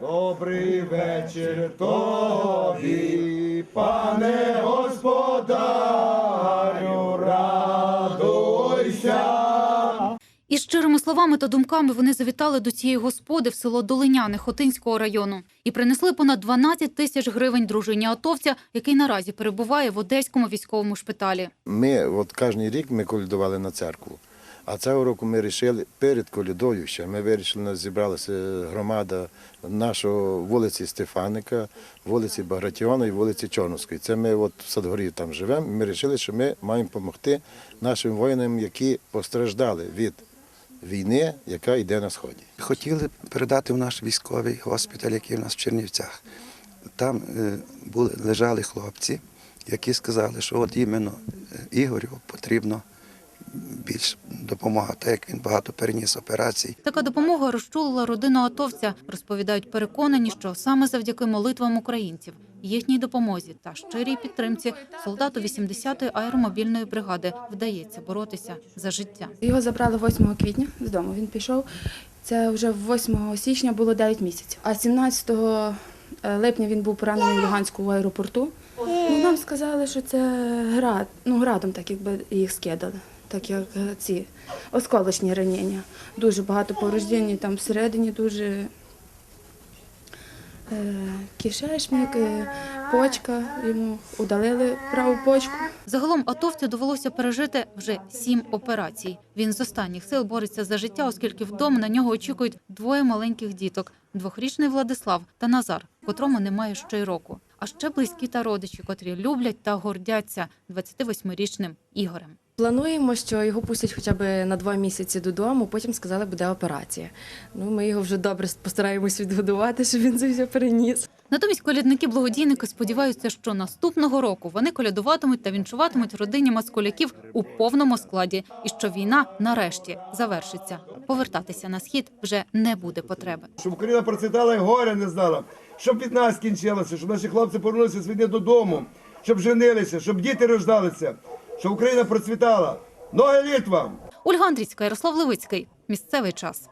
Добрий вечір тобі, пане господарю, радуйся. Із щирими словами та думками вони завітали до цієї господи в село Долиняне Хотинського району і принесли понад 12 тисяч гривень дружині атовця, який наразі перебуває в одеському військовому шпиталі. Ми от кожен рік ми колядували на церкву. А цього року ми вирішили перед колядою ще. Ми вирішили, нас зібралася громада нашої вулиці Стефаника, вулиці Багратіона і вулиці Чорновської. Це ми от в Садгорі там живемо. Ми вирішили, що ми маємо допомогти нашим воїнам, які постраждали від війни, яка йде на сході. Хотіли передати в наш військовий госпіталь, який в нас в Чернівцях. Там е, були, лежали хлопці, які сказали, що от іменно е, Ігорю потрібно більш допомога, так як він багато переніс операцій. Така допомога розчулила родину атовця. Розповідають, переконані, що саме завдяки молитвам українців, їхній допомозі та щирій підтримці солдату 80-ї аеромобільної бригади вдається боротися за життя. Його забрали 8 квітня з дому. Він пішов. Це вже 8 січня було 9 місяців. А 17 липня він був поранений в Луганську аеропорту. Ну, нам сказали, що це град, ну, градом, так якби їх скидали, так як е, ці осколочні ранення. Дуже багато повреждень там всередині, дуже е, кишечник, е, почка. Йому удалили праву почку. Загалом атовцю довелося пережити вже сім операцій. Він з останніх сил бореться за життя, оскільки вдома на нього очікують двоє маленьких діток: двохрічний Владислав та Назар, котрому немає ще й року. А ще близькі та родичі, котрі люблять та гордяться 28-річним Ігорем. Плануємо, що його пустять хоча б на два місяці додому, потім сказали, буде операція. Ну, ми його вже добре постараємось відгодувати, щоб він це все переніс. Натомість колядники-благодійники сподіваються, що наступного року вони колядуватимуть та вінчуватимуть родині маскуляків у повному складі, і що війна нарешті завершиться. Повертатися на схід вже не буде потреби. Щоб Україна процвітала і горя не знала, щоб від нас кінчилося, щоб наші хлопці повернулися з додому, щоб женилися, щоб діти рождалися, щоб Україна процвітала. Ноги літ вам! Ольга Андрійська, Ярослав Левицький. Місцевий час.